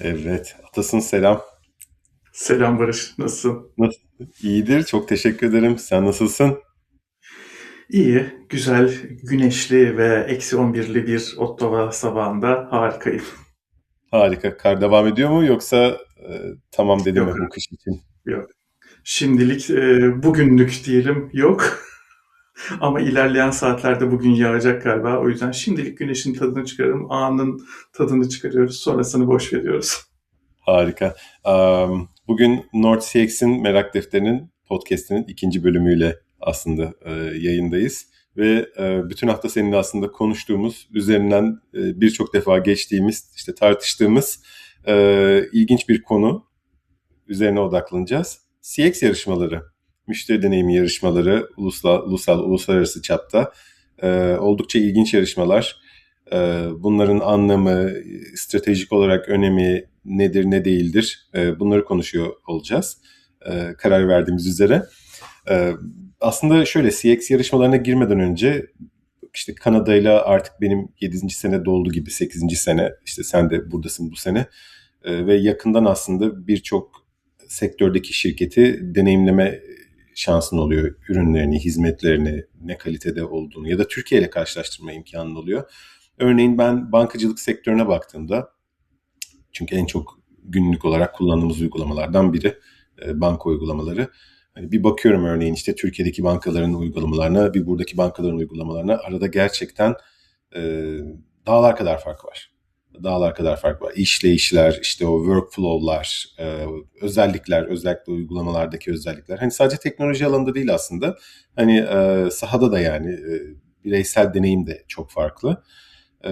Evet. Atasın selam. Selam Barış. Nasılsın? Nasıl? İyidir. Çok teşekkür ederim. Sen nasılsın? İyi, güzel, güneşli ve eksi 11'li bir Ottawa sabahında harikayım. Harika. Kar devam ediyor mu yoksa e, tamam dedi mi bu kış için? yok. Şimdilik e, bugünlük diyelim yok. Ama ilerleyen saatlerde bugün yağacak galiba. O yüzden şimdilik güneşin tadını çıkaralım. Anın tadını çıkarıyoruz. Sonrasını boş veriyoruz. Harika. Am, Bugün NordCX'in Merak Defteri'nin podcast'inin ikinci bölümüyle aslında e, yayındayız. Ve e, bütün hafta seninle aslında konuştuğumuz, üzerinden e, birçok defa geçtiğimiz, işte tartıştığımız e, ilginç bir konu üzerine odaklanacağız. CX yarışmaları, müşteri deneyimi yarışmaları ulusal, ulusal uluslararası çapta e, oldukça ilginç yarışmalar. E, bunların anlamı, stratejik olarak önemi nedir, ne değildir e, bunları konuşuyor olacağız e, karar verdiğimiz üzere. E, aslında şöyle CX yarışmalarına girmeden önce işte Kanada'yla artık benim 7. sene doldu gibi 8. sene işte sen de buradasın bu sene e, ve yakından aslında birçok sektördeki şirketi deneyimleme şansın oluyor. Ürünlerini, hizmetlerini, ne kalitede olduğunu ya da Türkiye ile karşılaştırma imkanın oluyor. Örneğin ben bankacılık sektörüne baktığımda çünkü en çok günlük olarak kullandığımız uygulamalardan biri e, banka uygulamaları. Hani bir bakıyorum örneğin işte Türkiye'deki bankaların uygulamalarına, bir buradaki bankaların uygulamalarına arada gerçekten e, dağlar kadar fark var. Dağlar kadar fark var. İşleyişler, işte o workflow'lar, e, özellikler, özellikle uygulamalardaki özellikler. Hani sadece teknoloji alanında değil aslında. Hani e, sahada da yani e, bireysel deneyim de çok farklı. E,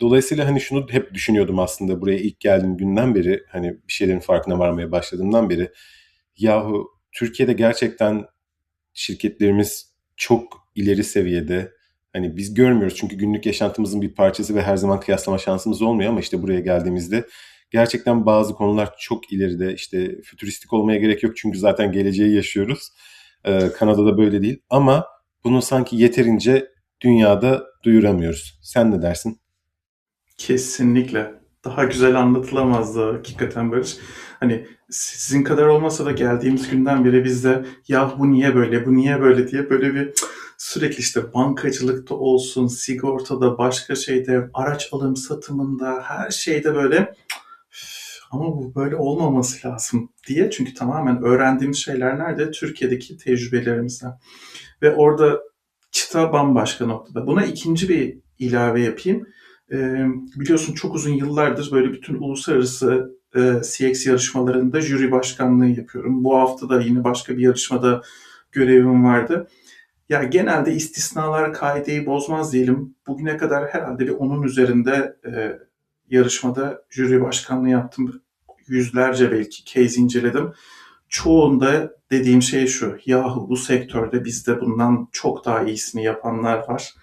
dolayısıyla hani şunu hep düşünüyordum aslında buraya ilk geldiğim günden beri hani bir şeylerin farkına varmaya başladığımdan beri yahu Türkiye'de gerçekten şirketlerimiz çok ileri seviyede hani biz görmüyoruz çünkü günlük yaşantımızın bir parçası ve her zaman kıyaslama şansımız olmuyor ama işte buraya geldiğimizde gerçekten bazı konular çok ileride işte fütüristik olmaya gerek yok çünkü zaten geleceği yaşıyoruz. Ee, Kanada'da böyle değil ama bunu sanki yeterince dünyada duyuramıyoruz. Sen ne dersin? Kesinlikle. Daha güzel anlatılamazdı hakikaten Barış. Hani sizin kadar olmasa da geldiğimiz günden beri biz de ya bu niye böyle, bu niye böyle diye böyle bir sürekli işte bankacılıkta olsun, sigortada, başka şeyde, araç alım satımında, her şeyde böyle ama bu böyle olmaması lazım diye. Çünkü tamamen öğrendiğimiz şeyler nerede? Türkiye'deki tecrübelerimizden. Ve orada çıta bambaşka noktada. Buna ikinci bir ilave yapayım. Ee, biliyorsun çok uzun yıllardır böyle bütün uluslararası e, CX yarışmalarında jüri başkanlığı yapıyorum. Bu hafta da yine başka bir yarışmada görevim vardı. Ya genelde istisnalar kaideyi bozmaz diyelim. Bugüne kadar herhalde bir onun üzerinde e, yarışmada jüri başkanlığı yaptım. Yüzlerce belki case inceledim. Çoğunda dediğim şey şu. Yahu bu sektörde bizde bundan çok daha iyisini yapanlar var.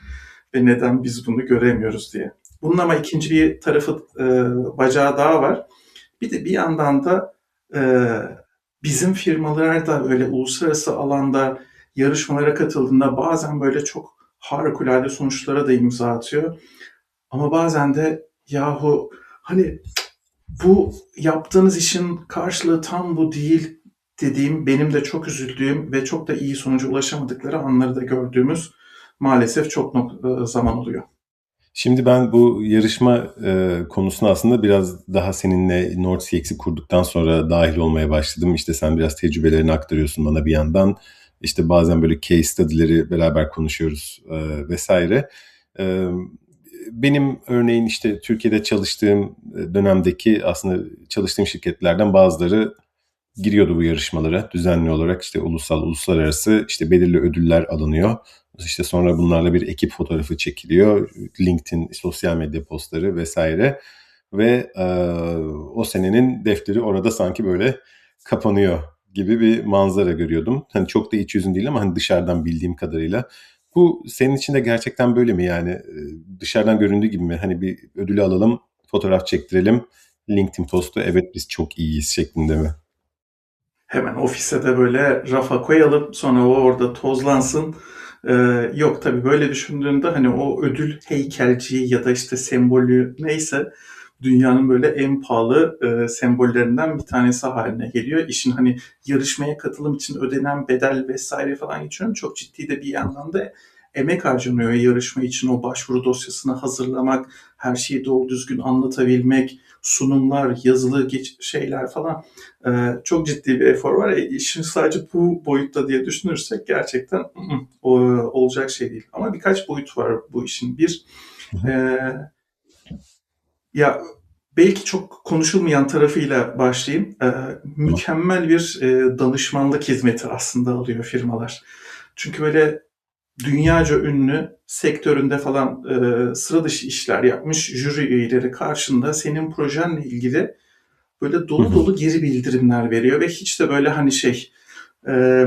Ve neden biz bunu göremiyoruz diye. Bunun ama ikinci bir tarafı e, bacağı daha var. Bir de bir yandan da e, bizim firmalar da öyle uluslararası alanda yarışmalara katıldığında bazen böyle çok harikulade sonuçlara da imza atıyor. Ama bazen de yahu hani bu yaptığınız işin karşılığı tam bu değil dediğim benim de çok üzüldüğüm ve çok da iyi sonuca ulaşamadıkları anları da gördüğümüz maalesef çok nok- zaman oluyor. Şimdi ben bu yarışma e, konusuna aslında biraz daha seninle NordCX'i kurduktan sonra dahil olmaya başladım. İşte sen biraz tecrübelerini aktarıyorsun bana bir yandan. İşte bazen böyle case study'leri beraber konuşuyoruz e, vesaire. E, benim örneğin işte Türkiye'de çalıştığım dönemdeki aslında çalıştığım şirketlerden bazıları giriyordu bu yarışmalara düzenli olarak işte ulusal uluslararası işte belirli ödüller alınıyor. İşte sonra bunlarla bir ekip fotoğrafı çekiliyor. LinkedIn, sosyal medya postları vesaire. Ve e, o senenin defteri orada sanki böyle kapanıyor gibi bir manzara görüyordum. Hani çok da iç yüzün değil ama hani dışarıdan bildiğim kadarıyla. Bu senin için de gerçekten böyle mi yani? Dışarıdan göründüğü gibi mi? Hani bir ödülü alalım, fotoğraf çektirelim, LinkedIn postu evet biz çok iyiyiz şeklinde mi? Hemen ofise de böyle rafa koyalım sonra o orada tozlansın Ee, yok tabii böyle düşündüğünde hani o ödül heykelciyi ya da işte sembolü neyse dünyanın böyle en pahalı e, sembollerinden bir tanesi haline geliyor. İşin hani yarışmaya katılım için ödenen bedel vesaire falan geçiyorum. Çok ciddi de bir yandan da emek harcanıyor yarışma için o başvuru dosyasını hazırlamak, her şeyi doğru düzgün anlatabilmek, sunumlar, yazılı geç şeyler falan e, çok ciddi bir efor var. E, işin sadece bu boyutta diye düşünürsek gerçekten o, olacak şey değil. Ama birkaç boyut var bu işin. Bir, e, ya belki çok konuşulmayan tarafıyla başlayayım. E, mükemmel bir e, danışmanlık hizmeti aslında alıyor firmalar. Çünkü böyle dünyaca ünlü sektöründe falan e, sıra dışı işler yapmış jüri üyeleri karşında senin projenle ilgili böyle dolu dolu geri bildirimler veriyor ve hiç de böyle hani şey e,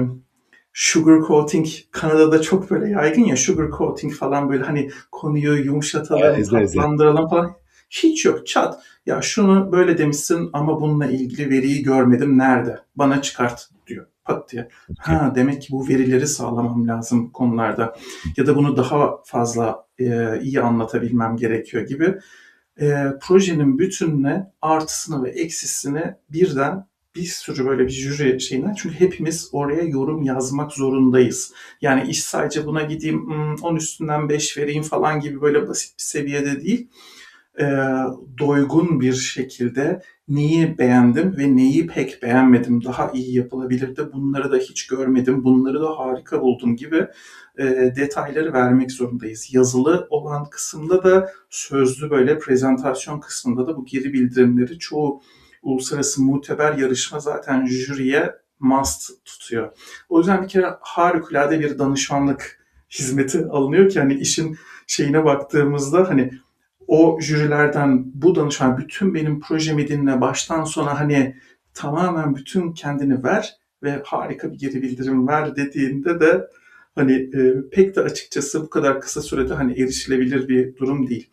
sugar coating Kanada'da çok böyle yaygın ya sugar coating falan böyle hani konuyu yumuşatalım, ezle. tatlandıralım falan. Hiç yok. Çat. Ya şunu böyle demişsin ama bununla ilgili veriyi görmedim. Nerede? Bana çıkart diyor. Pat diye. Ha demek ki bu verileri sağlamam lazım konularda. Ya da bunu daha fazla e, iyi anlatabilmem gerekiyor gibi. E, projenin bütününe artısını ve eksisini birden bir sürü böyle bir jüri şeyine çünkü hepimiz oraya yorum yazmak zorundayız. Yani iş sadece buna gideyim 10 üstünden 5 vereyim falan gibi böyle basit bir seviyede değil e, doygun bir şekilde neyi beğendim ve neyi pek beğenmedim, daha iyi yapılabilirdi, bunları da hiç görmedim, bunları da harika buldum gibi e, detayları vermek zorundayız. Yazılı olan kısımda da sözlü böyle prezentasyon kısmında da bu geri bildirimleri çoğu uluslararası muteber yarışma zaten jüriye must tutuyor. O yüzden bir kere harikulade bir danışmanlık hizmeti alınıyor ki hani işin şeyine baktığımızda hani o jürilerden bu danışman bütün benim projemi dinle baştan sona hani tamamen bütün kendini ver ve harika bir geri bildirim ver dediğinde de hani e, pek de açıkçası bu kadar kısa sürede hani erişilebilir bir durum değil.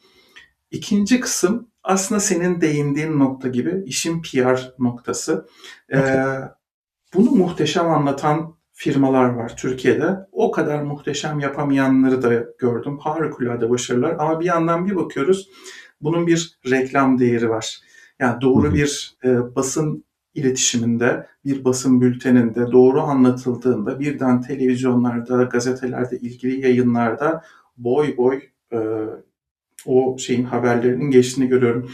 İkinci kısım aslında senin değindiğin nokta gibi işin PR noktası. Okay. Ee, bunu muhteşem anlatan firmalar var Türkiye'de. O kadar muhteşem yapamayanları da gördüm. Harikulade başarılar ama bir yandan bir bakıyoruz bunun bir reklam değeri var. Yani doğru bir e, basın iletişiminde, bir basın bülteninde doğru anlatıldığında birden televizyonlarda, gazetelerde, ilgili yayınlarda boy boy e, o şeyin haberlerinin geçtiğini görüyorum.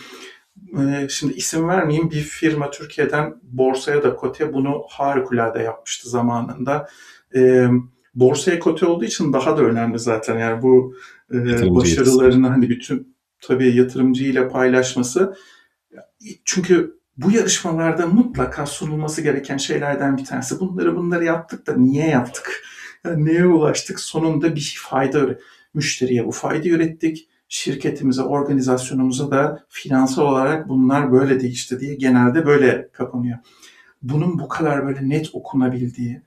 E, şimdi isim vermeyeyim bir firma Türkiye'den borsaya da kote bunu harikulade yapmıştı zamanında. E, borsaya kote olduğu için daha da önemli zaten yani bu e, başarılarını hani bütün tabii yatırımcıyla paylaşması. Çünkü bu yarışmalarda mutlaka sunulması gereken şeylerden bir tanesi. Bunları bunları yaptık da niye yaptık? Yani neye ulaştık? Sonunda bir fayda müşteriye bu fayda ürettik. Şirketimize, organizasyonumuza da finansal olarak bunlar böyle değişti diye genelde böyle kapanıyor. Bunun bu kadar böyle net okunabildiği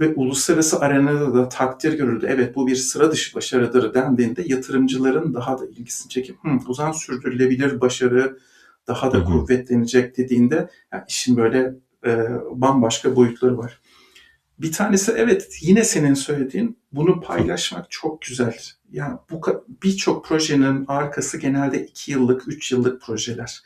ve uluslararası arenada da takdir görüldü. Evet bu bir sıra dışı başarıdır dendiğinde yatırımcıların daha da ilgisini çekip Hı, o zaman sürdürülebilir başarı daha da hı hı. kuvvetlenecek dediğinde yani işin böyle e, bambaşka boyutları var. Bir tanesi evet yine senin söylediğin bunu paylaşmak çok güzel. Yani bu birçok projenin arkası genelde 2 yıllık, 3 yıllık projeler.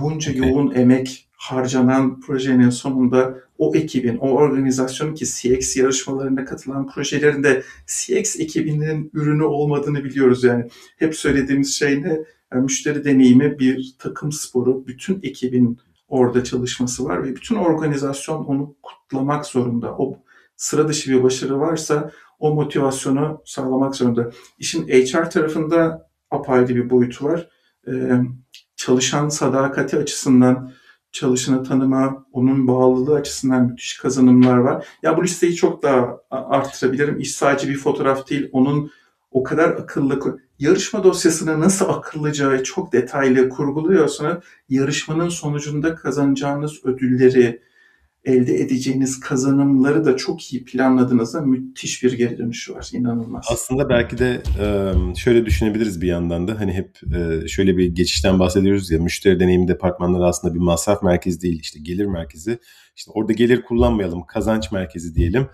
Bunca okay. yoğun emek harcanan projenin sonunda o ekibin, o organizasyonun ki CX yarışmalarına katılan projelerinde CX ekibinin ürünü olmadığını biliyoruz. Yani hep söylediğimiz şey ne? Yani müşteri deneyimi bir takım sporu, bütün ekibin orada çalışması var ve bütün organizasyon onu kutlamak zorunda. O sıra dışı bir başarı varsa o motivasyonu sağlamak zorunda. İşin HR tarafında apayrı bir boyutu var. Ee, çalışan sadakati açısından çalışanı tanıma, onun bağlılığı açısından müthiş kazanımlar var. Ya bu listeyi çok daha arttırabilirim. İş sadece bir fotoğraf değil, onun o kadar akıllı yarışma dosyasını nasıl akıllıca ve çok detaylı kurguluyorsanız yarışmanın sonucunda kazanacağınız ödülleri, elde edeceğiniz kazanımları da çok iyi planladığınızda müthiş bir geri dönüşü var. İnanılmaz. Aslında belki de şöyle düşünebiliriz bir yandan da hani hep şöyle bir geçişten bahsediyoruz ya müşteri deneyimi departmanları aslında bir masraf merkezi değil işte gelir merkezi. İşte orada gelir kullanmayalım kazanç merkezi diyelim.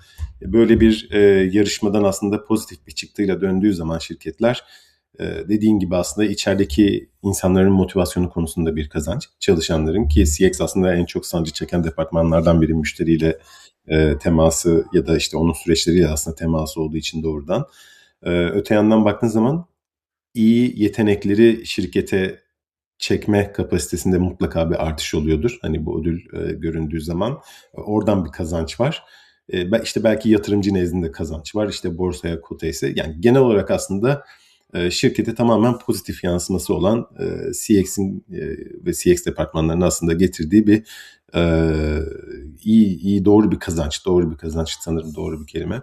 Böyle bir yarışmadan aslında pozitif bir çıktıyla döndüğü zaman şirketler dediğin gibi aslında içerideki insanların motivasyonu konusunda bir kazanç. Çalışanların ki CX aslında en çok sancı çeken departmanlardan biri müşteriyle e, teması ya da işte onun süreçleriyle aslında teması olduğu için doğrudan. E, öte yandan baktığın zaman iyi yetenekleri şirkete çekme kapasitesinde mutlaka bir artış oluyordur. Hani bu ödül e, göründüğü zaman oradan bir kazanç var. E, işte belki yatırımcı nezdinde kazanç var. İşte borsaya kota ise yani genel olarak aslında e, şirkete tamamen pozitif yansıması olan e, CX'in e, ve CX departmanlarının aslında getirdiği bir iyi iyi doğru bir kazanç, doğru bir kazanç sanırım doğru bir kelime.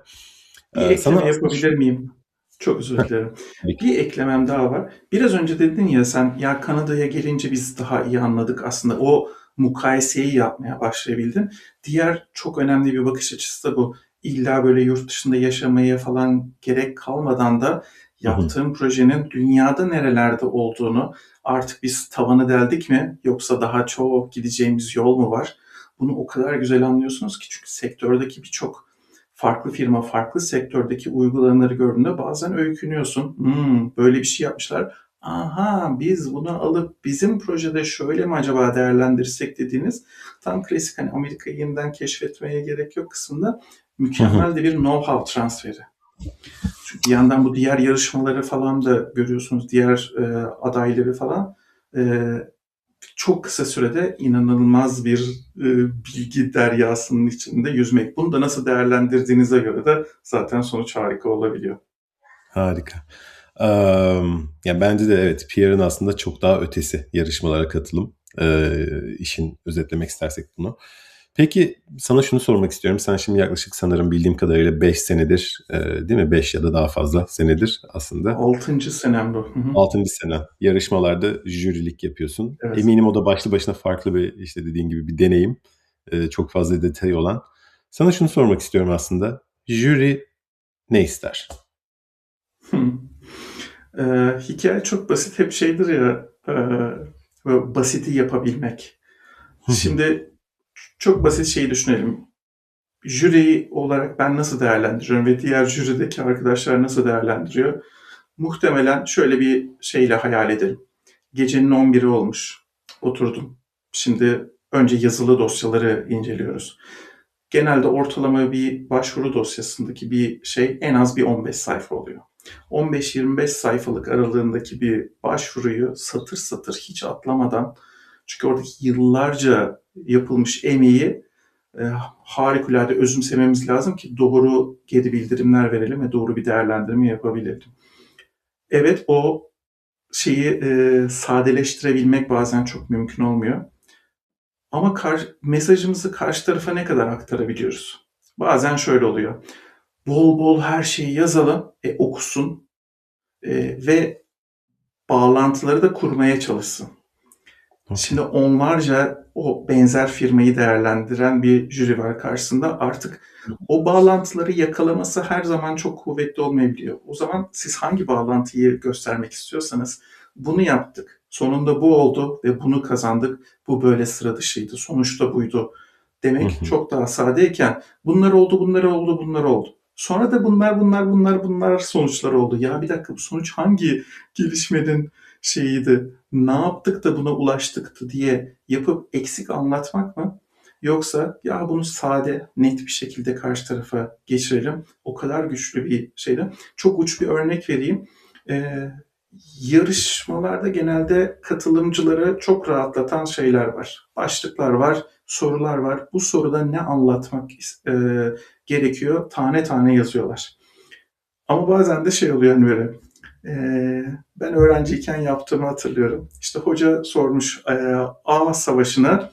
Bir ekleme Sana yapabilir miyim? Çok özür dilerim. bir eklemem daha var. Biraz önce dedin ya sen ya Kanada'ya gelince biz daha iyi anladık aslında. O mukayeseyi yapmaya başlayabildin. Diğer çok önemli bir bakış açısı da bu. İlla böyle yurt dışında yaşamaya falan gerek kalmadan da yaptığım projenin dünyada nerelerde olduğunu artık biz tavanı deldik mi yoksa daha çok gideceğimiz yol mu var? Bunu o kadar güzel anlıyorsunuz ki çünkü sektördeki birçok farklı firma, farklı sektördeki uygulamaları gördüğünde bazen öykünüyorsun. Hmm, böyle bir şey yapmışlar. Aha biz bunu alıp bizim projede şöyle mi acaba değerlendirsek dediğiniz tam klasik hani Amerika'yı yeniden keşfetmeye gerek yok kısmında mükemmel de bir know-how transferi. Çünkü bir yandan bu diğer yarışmaları falan da görüyorsunuz. Diğer e, adayları falan. E, çok kısa sürede inanılmaz bir e, bilgi deryasının içinde yüzmek. Bunu da nasıl değerlendirdiğinize göre de zaten sonuç harika olabiliyor. Harika. Um, yani bence de evet PR'ın aslında çok daha ötesi yarışmalara katılım. E, işin özetlemek istersek bunu. Peki sana şunu sormak istiyorum. Sen şimdi yaklaşık sanırım bildiğim kadarıyla 5 senedir e, değil mi? 5 ya da daha fazla senedir aslında. 6. senem bu. 6. sene. Yarışmalarda jürilik yapıyorsun. Evet. Eminim o da başlı başına farklı bir işte dediğin gibi bir deneyim. E, çok fazla detay olan. Sana şunu sormak istiyorum aslında. Jüri ne ister? Ee, hikaye çok basit. Hep şeydir ya e, basiti yapabilmek. Şimdi çok basit şeyi düşünelim. Jüri olarak ben nasıl değerlendiriyorum ve diğer jürideki arkadaşlar nasıl değerlendiriyor? Muhtemelen şöyle bir şeyle hayal edelim. Gecenin 11'i olmuş. Oturdum. Şimdi önce yazılı dosyaları inceliyoruz. Genelde ortalama bir başvuru dosyasındaki bir şey en az bir 15 sayfa oluyor. 15-25 sayfalık aralığındaki bir başvuruyu satır satır hiç atlamadan çünkü oradaki yıllarca yapılmış emeği e, harikulade özümsememiz lazım ki doğru geri bildirimler verelim ve doğru bir değerlendirme yapabilelim. Evet o şeyi e, sadeleştirebilmek bazen çok mümkün olmuyor. Ama kar, mesajımızı karşı tarafa ne kadar aktarabiliyoruz? Bazen şöyle oluyor. Bol bol her şeyi yazalım, e, okusun e, ve bağlantıları da kurmaya çalışsın. Şimdi onlarca o benzer firmayı değerlendiren bir jüri var karşısında. Artık o bağlantıları yakalaması her zaman çok kuvvetli olmayabiliyor. O zaman siz hangi bağlantıyı göstermek istiyorsanız bunu yaptık. Sonunda bu oldu ve bunu kazandık. Bu böyle sıra dışıydı. Sonuçta buydu demek çok daha sadeyken bunlar oldu, bunlar oldu, bunlar oldu. Sonra da bunlar, bunlar, bunlar, bunlar sonuçlar oldu. Ya bir dakika bu sonuç hangi gelişmenin şeyiydi, ne yaptık da buna ulaştıktı diye yapıp eksik anlatmak mı? Yoksa ya bunu sade, net bir şekilde karşı tarafa geçirelim. O kadar güçlü bir şeydi. Çok uç bir örnek vereyim. Ee, yarışmalarda genelde katılımcıları çok rahatlatan şeyler var. Başlıklar var, sorular var. Bu soruda ne anlatmak e, gerekiyor tane tane yazıyorlar. Ama bazen de şey oluyor hani böyle ben öğrenciyken yaptığımı hatırlıyorum. İşte hoca sormuş e, A Savaşı'nı.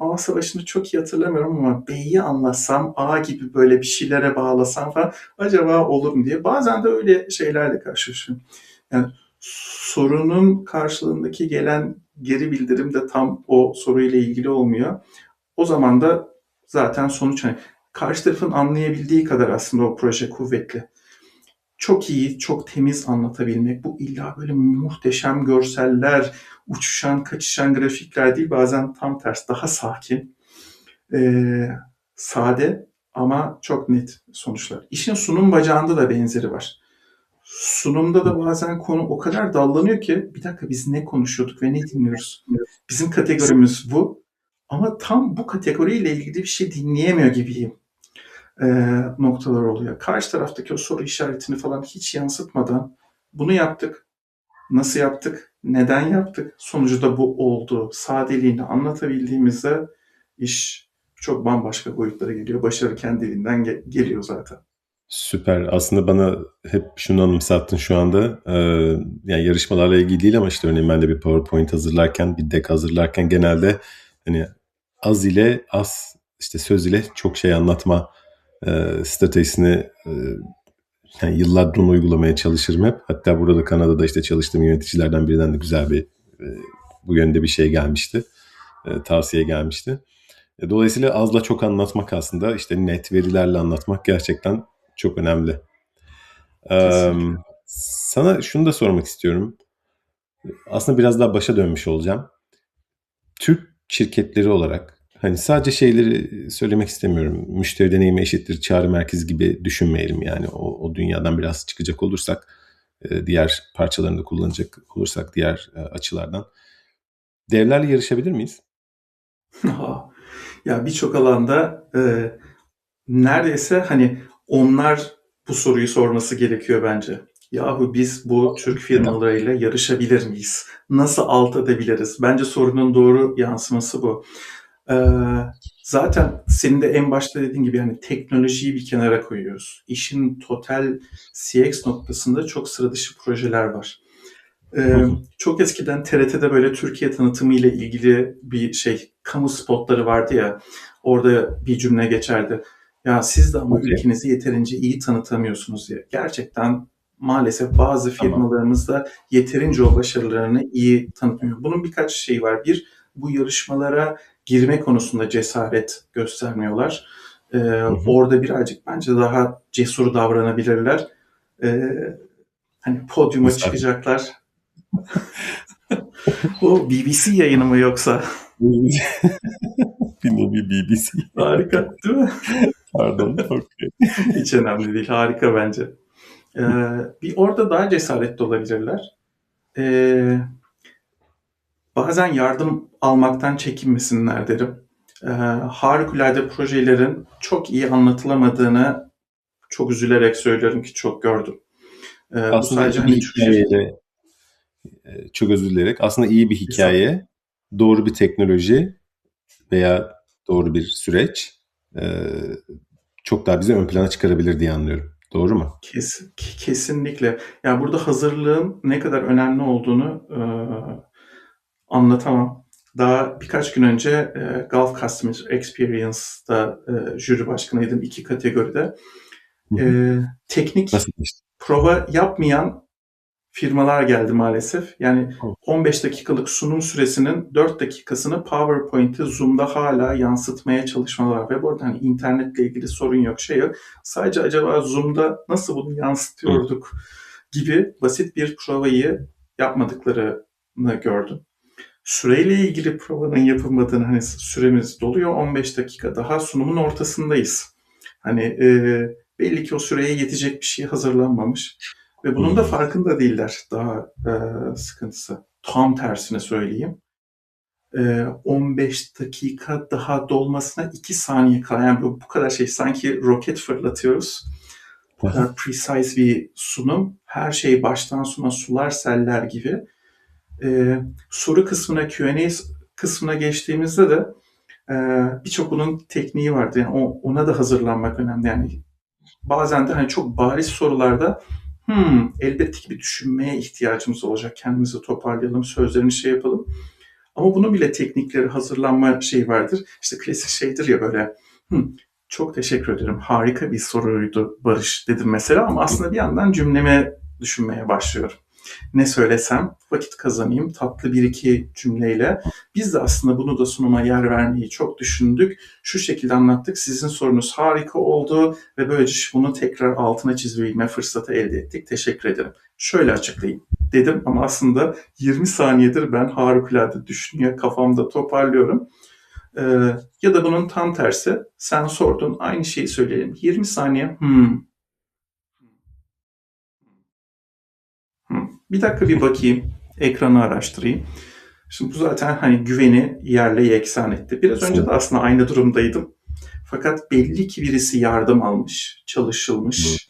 A Savaşı'nı çok iyi hatırlamıyorum ama B'yi anlatsam, A gibi böyle bir şeylere bağlasam falan acaba olur mu diye. Bazen de öyle şeylerle karşılaşıyorum. Yani sorunun karşılığındaki gelen geri bildirim de tam o soruyla ilgili olmuyor. O zaman da zaten sonuç hani karşı tarafın anlayabildiği kadar aslında o proje kuvvetli. Çok iyi, çok temiz anlatabilmek. Bu illa böyle muhteşem görseller, uçuşan, kaçışan grafikler değil. Bazen tam ters, daha sakin, ee, sade ama çok net sonuçlar. İşin sunum bacağında da benzeri var. Sunumda da bazen konu o kadar dallanıyor ki bir dakika biz ne konuşuyorduk ve ne dinliyoruz? Bizim kategorimiz bu ama tam bu kategoriyle ilgili bir şey dinleyemiyor gibiyim e, noktalar oluyor. Karşı taraftaki o soru işaretini falan hiç yansıtmadan bunu yaptık, nasıl yaptık, neden yaptık, sonucu da bu oldu. Sadeliğini anlatabildiğimizde iş çok bambaşka boyutlara geliyor. Başarı kendiliğinden ge- geliyor zaten. Süper. Aslında bana hep şunu anımsattın şu anda. Ee, yani yarışmalarla ilgili değil ama işte örneğin ben de bir PowerPoint hazırlarken, bir deck hazırlarken genelde hani az ile az işte söz ile çok şey anlatma e, stratejisini e, yani yıllardır onu uygulamaya çalışırım hep. Hatta burada da Kanada'da işte çalıştığım yöneticilerden birinden de güzel bir e, bu yönde bir şey gelmişti. E, tavsiye gelmişti. E, dolayısıyla azla çok anlatmak aslında işte net verilerle anlatmak gerçekten çok önemli. Ee, sana şunu da sormak istiyorum. Aslında biraz daha başa dönmüş olacağım. Türk şirketleri olarak hani sadece şeyleri söylemek istemiyorum. Müşteri deneyimi eşittir çağrı merkezi gibi düşünmeyelim yani. O, o dünyadan biraz çıkacak olursak diğer parçalarını da kullanacak olursak diğer açılardan. Devlerle yarışabilir miyiz? ya birçok alanda e, neredeyse hani onlar bu soruyu sorması gerekiyor bence. Yahu biz bu Türk firmalarıyla yarışabilir miyiz? Nasıl alt edebiliriz? Bence sorunun doğru yansıması bu. Ee, zaten senin de en başta dediğin gibi yani teknolojiyi bir kenara koyuyoruz. İşin total CX noktasında çok sıra dışı projeler var. Ee, çok eskiden TRT'de böyle Türkiye tanıtımı ile ilgili bir şey kamu spotları vardı ya. Orada bir cümle geçerdi. Ya siz de ama okay. ülkenizi yeterince iyi tanıtamıyorsunuz diye. Gerçekten maalesef bazı firmalarımızda yeterince o başarılarını iyi tanıtmıyor. Bunun birkaç şeyi var. Bir, bu yarışmalara girme konusunda cesaret göstermiyorlar. Ee, Orada birazcık bence daha cesur davranabilirler. Ee, hani podyuma Mesela. çıkacaklar. o BBC yayını mı yoksa? bir nevi BBC. Harika değil mi? Pardon. Okay. Hiç önemli değil. Harika bence. Ee, bir orada daha cesaretli olabilirler. Ee, bazen yardım almaktan çekinmesinler derim. Ee, harikulade projelerin çok iyi anlatılamadığını çok üzülerek söylüyorum ki çok gördüm. Ee, aslında sadece hani hikayeyle, e, çok özür dileyerek aslında iyi bir hikaye, doğru bir teknoloji veya doğru bir süreç e, çok daha bizi ön plana çıkarabilir diye anlıyorum. Doğru mu? Kes, kesinlikle. Yani burada hazırlığın ne kadar önemli olduğunu e, anlatamam. Daha birkaç gün önce e, Gulf Customer Experience'da e, jüri başkanıydım iki kategoride. E, teknik prova yapmayan firmalar geldi maalesef. Yani 15 dakikalık sunum süresinin 4 dakikasını PowerPoint'i Zoom'da hala yansıtmaya çalışmalar ve bu arada hani internetle ilgili sorun yok şey yok. Sadece acaba Zoom'da nasıl bunu yansıtıyorduk gibi basit bir provayı yapmadıklarını gördüm. Süreyle ilgili provanın yapılmadığını hani süremiz doluyor 15 dakika daha sunumun ortasındayız. Hani e, belli ki o süreye yetecek bir şey hazırlanmamış. Ve bunun da hmm. farkında değiller daha e, sıkıntısı. Tam tersine söyleyeyim. E, 15 dakika daha dolmasına 2 saniye kala. Yani bu, bu kadar şey sanki roket fırlatıyoruz. Bu kadar precise bir sunum. Her şey baştan sona sular seller gibi. E, soru kısmına Q&A kısmına geçtiğimizde de e, birçok bunun tekniği vardı. Yani ona da hazırlanmak önemli. Yani bazen de hani çok bariz sorularda hmm, elbette ki bir düşünmeye ihtiyacımız olacak. Kendimizi toparlayalım, sözlerini şey yapalım. Ama bunun bile teknikleri hazırlanma şey vardır. İşte klasik şeydir ya böyle hmm, çok teşekkür ederim. Harika bir soruydu Barış dedim mesela ama aslında bir yandan cümleme düşünmeye başlıyorum. Ne söylesem vakit kazanayım tatlı bir iki cümleyle. Biz de aslında bunu da sunuma yer vermeyi çok düşündük. Şu şekilde anlattık. Sizin sorunuz harika oldu ve böylece bunu tekrar altına çizebilme fırsatı elde ettik. Teşekkür ederim. Şöyle açıklayayım dedim ama aslında 20 saniyedir ben harikulade düşünüyor kafamda toparlıyorum. Ee, ya da bunun tam tersi sen sordun aynı şeyi söyleyelim. 20 saniye hmm, Bir dakika bir bakayım. Ekranı araştırayım. Şimdi bu zaten hani güveni yerle yeksan etti. Biraz önce de aslında aynı durumdaydım. Fakat belli ki birisi yardım almış, çalışılmış.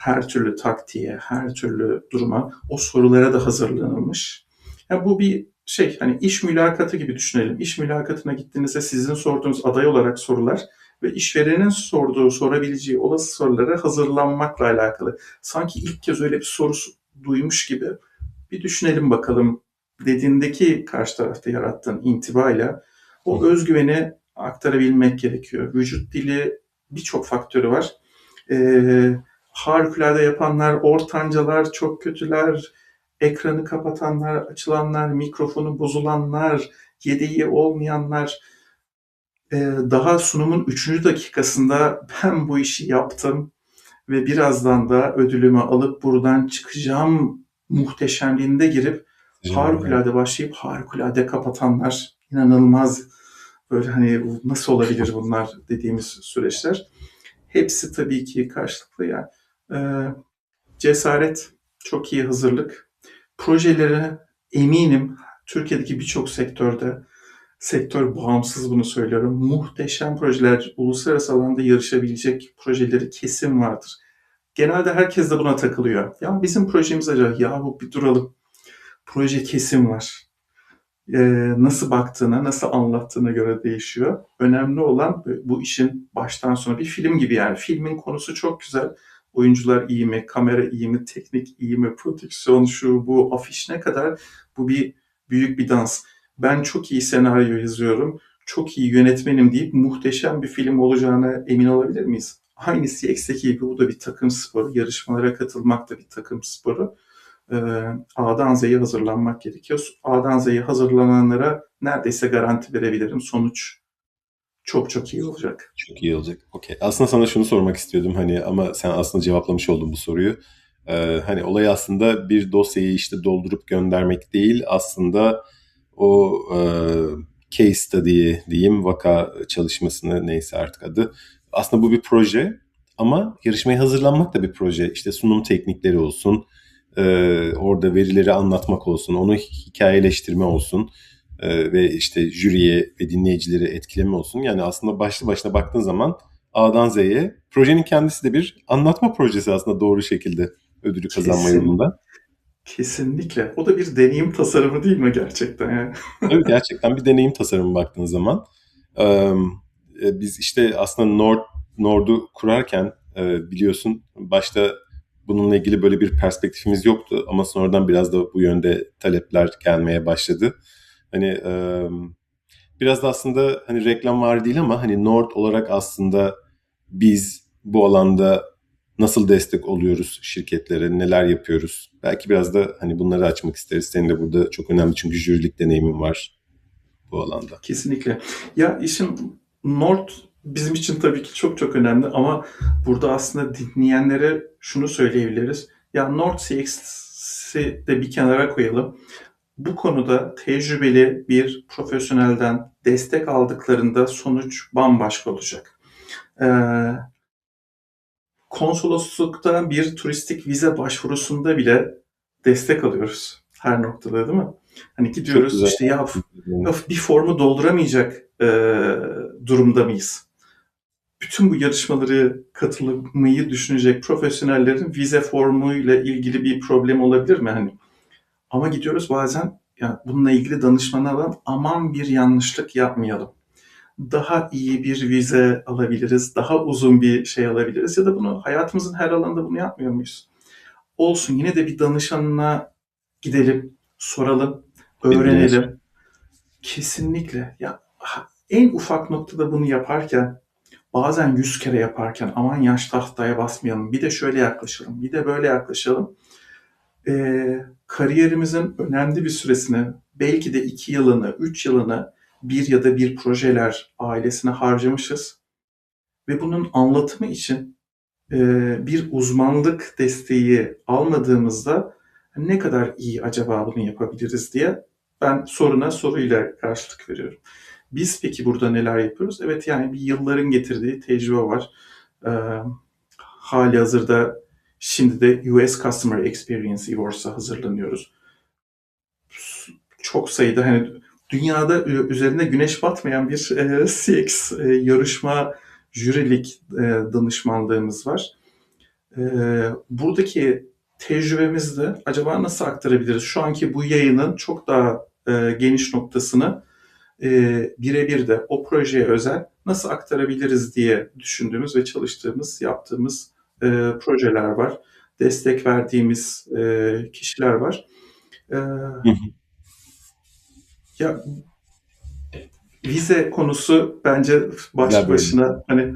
Her türlü taktiğe, her türlü duruma, o sorulara da hazırlanılmış. Yani bu bir şey hani iş mülakatı gibi düşünelim. İş mülakatına gittiğinizde sizin sorduğunuz aday olarak sorular ve işverenin sorduğu, sorabileceği olası sorulara hazırlanmakla alakalı. Sanki ilk kez öyle bir soru duymuş gibi bir düşünelim bakalım dediğindeki karşı tarafta yarattığın intibayla o özgüveni aktarabilmek gerekiyor. Vücut dili birçok faktörü var. Ee, harikulade yapanlar, ortancalar, çok kötüler, ekranı kapatanlar, açılanlar, mikrofonu bozulanlar, yedeği olmayanlar, ee, daha sunumun üçüncü dakikasında ben bu işi yaptım ve birazdan da ödülümü alıp buradan çıkacağım muhteşemliğinde girip harikulade başlayıp harikulade kapatanlar inanılmaz böyle hani nasıl olabilir bunlar dediğimiz süreçler. Hepsi tabii ki karşılıklı yani. Ee, cesaret, çok iyi hazırlık. Projeleri eminim Türkiye'deki birçok sektörde sektör bağımsız bunu söylüyorum. Muhteşem projeler, uluslararası alanda yarışabilecek projeleri kesin vardır. Genelde herkes de buna takılıyor. Ya bizim projemiz acaba ya bu bir duralım. Proje kesin var. Ee, nasıl baktığına, nasıl anlattığına göre değişiyor. Önemli olan bu işin baştan sona bir film gibi yani. Filmin konusu çok güzel. Oyuncular iyi mi, kamera iyi mi, teknik iyi mi, prodüksiyon şu bu, afiş ne kadar bu bir büyük bir dans ben çok iyi senaryo yazıyorum, çok iyi yönetmenim deyip muhteşem bir film olacağına emin olabilir miyiz? Aynı CX'teki gibi bu da bir takım sporu. Yarışmalara katılmak da bir takım sporu. Ee, A'dan Z'ye hazırlanmak gerekiyor. A'dan Z'ye hazırlananlara neredeyse garanti verebilirim. Sonuç çok çok iyi olacak. Çok iyi olacak. Okey. Aslında sana şunu sormak istiyordum hani ama sen aslında cevaplamış oldun bu soruyu. Ee, hani olay aslında bir dosyayı işte doldurup göndermek değil aslında o e, case study diyeyim vaka çalışmasını neyse artık adı. Aslında bu bir proje ama yarışmaya hazırlanmak da bir proje. İşte sunum teknikleri olsun, e, orada verileri anlatmak olsun, onu hikayeleştirme olsun e, ve işte jüriye ve dinleyicileri etkileme olsun. Yani aslında başlı başına baktığın zaman A'dan Z'ye projenin kendisi de bir anlatma projesi aslında doğru şekilde ödülü kazanma yolunda. Kesinlikle. O da bir deneyim tasarımı değil mi gerçekten? Yani? evet gerçekten bir deneyim tasarımı baktığın zaman. Ee, biz işte aslında Nord, Nord'u kurarken e, biliyorsun başta bununla ilgili böyle bir perspektifimiz yoktu ama sonradan biraz da bu yönde talepler gelmeye başladı. Hani e, biraz da aslında hani reklam var değil ama hani Nord olarak aslında biz bu alanda nasıl destek oluyoruz şirketlere, neler yapıyoruz? Belki biraz da hani bunları açmak isteriz. Senin de burada çok önemli çünkü jürilik deneyimin var bu alanda. Kesinlikle. Ya işin Nord bizim için tabii ki çok çok önemli ama burada aslında dinleyenlere şunu söyleyebiliriz. Ya Nord CX'i de bir kenara koyalım. Bu konuda tecrübeli bir profesyonelden destek aldıklarında sonuç bambaşka olacak. Ee, konsoloslukta bir turistik vize başvurusunda bile destek alıyoruz her noktada değil mi? Hani gidiyoruz işte ya bir formu dolduramayacak e, durumda mıyız? Bütün bu yarışmaları katılmayı düşünecek profesyonellerin vize formu ile ilgili bir problem olabilir mi? Hani ama gidiyoruz bazen ya bununla ilgili danışmanı alalım aman bir yanlışlık yapmayalım daha iyi bir vize alabiliriz, daha uzun bir şey alabiliriz ya da bunu hayatımızın her alanında bunu yapmıyor muyuz? Olsun yine de bir danışanına gidelim, soralım, öğrenelim. Kesinlikle. Ya en ufak noktada bunu yaparken bazen yüz kere yaparken aman yaş tahtaya basmayalım. Bir de şöyle yaklaşalım, bir de böyle yaklaşalım. e, kariyerimizin önemli bir süresini, belki de iki yılını, üç yılını bir ya da bir projeler ailesine harcamışız. Ve bunun anlatımı için e, bir uzmanlık desteği almadığımızda ne kadar iyi acaba bunu yapabiliriz diye ben soruna soruyla karşılık veriyorum. Biz peki burada neler yapıyoruz? Evet yani bir yılların getirdiği tecrübe var. E, hali hazırda şimdi de US Customer Experience Awards'a hazırlanıyoruz. Çok sayıda hani dünyada üzerinde güneş batmayan bir e, CX e, yarışma jürilik e, danışmanlığımız var. E, buradaki tecrübemizde acaba nasıl aktarabiliriz? Şu anki bu yayının çok daha e, geniş noktasını e, birebir de o projeye özel nasıl aktarabiliriz diye düşündüğümüz ve çalıştığımız, yaptığımız e, projeler var. Destek verdiğimiz e, kişiler var. E, ya vize konusu bence başlı başına hani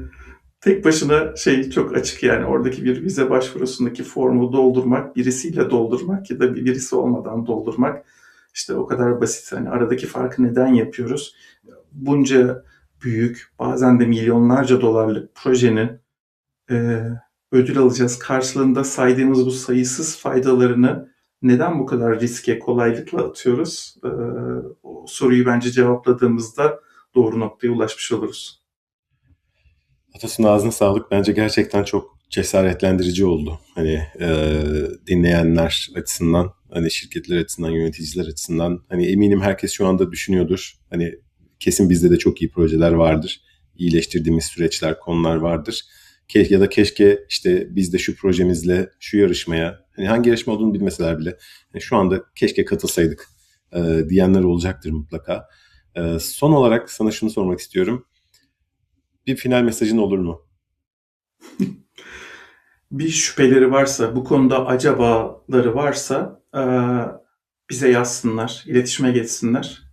tek başına şey çok açık yani oradaki bir vize başvurusundaki formu doldurmak, birisiyle doldurmak ya da birisi olmadan doldurmak işte o kadar basit. Hani aradaki farkı neden yapıyoruz? Bunca büyük, bazen de milyonlarca dolarlık projenin e, ödül alacağız. Karşılığında saydığımız bu sayısız faydalarını neden bu kadar riske kolaylıkla atıyoruz? E, o soruyu bence cevapladığımızda doğru noktaya ulaşmış oluruz. Atasun ağzına sağlık. Bence gerçekten çok cesaretlendirici oldu. Hani e, dinleyenler açısından, hani şirketler açısından, yöneticiler açısından. Hani eminim herkes şu anda düşünüyordur. Hani kesin bizde de çok iyi projeler vardır. İyileştirdiğimiz süreçler, konular vardır. Ke ya da keşke işte biz de şu projemizle şu yarışmaya, hani hangi yarışma olduğunu bilmeseler bile hani şu anda keşke katılsaydık e, diyenler olacaktır mutlaka. E, son olarak sana şunu sormak istiyorum. Bir final mesajın olur mu? bir şüpheleri varsa, bu konuda acabaları varsa e, bize yazsınlar, iletişime geçsinler.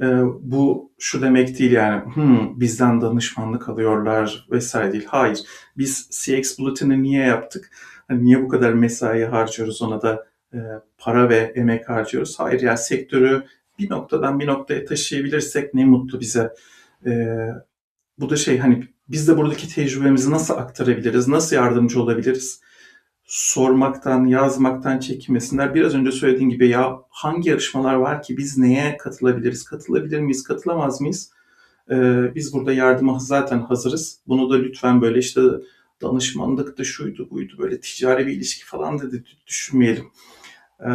E, bu şu demek değil yani hmm, bizden danışmanlık alıyorlar vesaire değil. Hayır. Biz CX Bulletin'i niye yaptık? Hani niye bu kadar mesai harcıyoruz ona da para ve emek harcıyoruz? Hayır yani sektörü bir noktadan bir noktaya taşıyabilirsek ne mutlu bize. E, bu da şey hani biz de buradaki tecrübemizi nasıl aktarabiliriz, nasıl yardımcı olabiliriz? Sormaktan, yazmaktan çekinmesinler. Biraz önce söylediğim gibi ya hangi yarışmalar var ki biz neye katılabiliriz, katılabilir miyiz, katılamaz mıyız? Ee, biz burada yardıma zaten hazırız. Bunu da lütfen böyle işte danışmanlık da şuydu buydu böyle ticari bir ilişki falan da düşünmeyelim. Ee,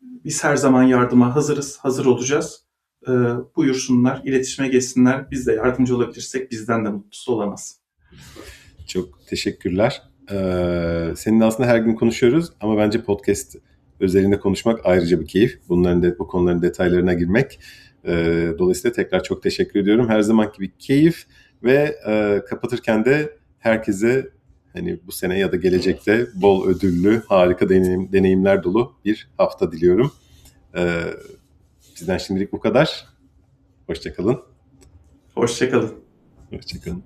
biz her zaman yardıma hazırız, hazır olacağız e, buyursunlar, iletişime geçsinler. Biz de yardımcı olabilirsek bizden de mutlusu olamaz. Çok teşekkürler. Ee, seninle aslında her gün konuşuyoruz ama bence podcast özelinde konuşmak ayrıca bir keyif. Bunların de, bu konuların detaylarına girmek. Ee, dolayısıyla tekrar çok teşekkür ediyorum. Her zamanki bir keyif ve e, kapatırken de herkese hani bu sene ya da gelecekte bol ödüllü, harika deneyim, deneyimler dolu bir hafta diliyorum. Ee, Bizden şimdilik bu kadar. Hoşçakalın. Hoşçakalın. Hoşçakalın.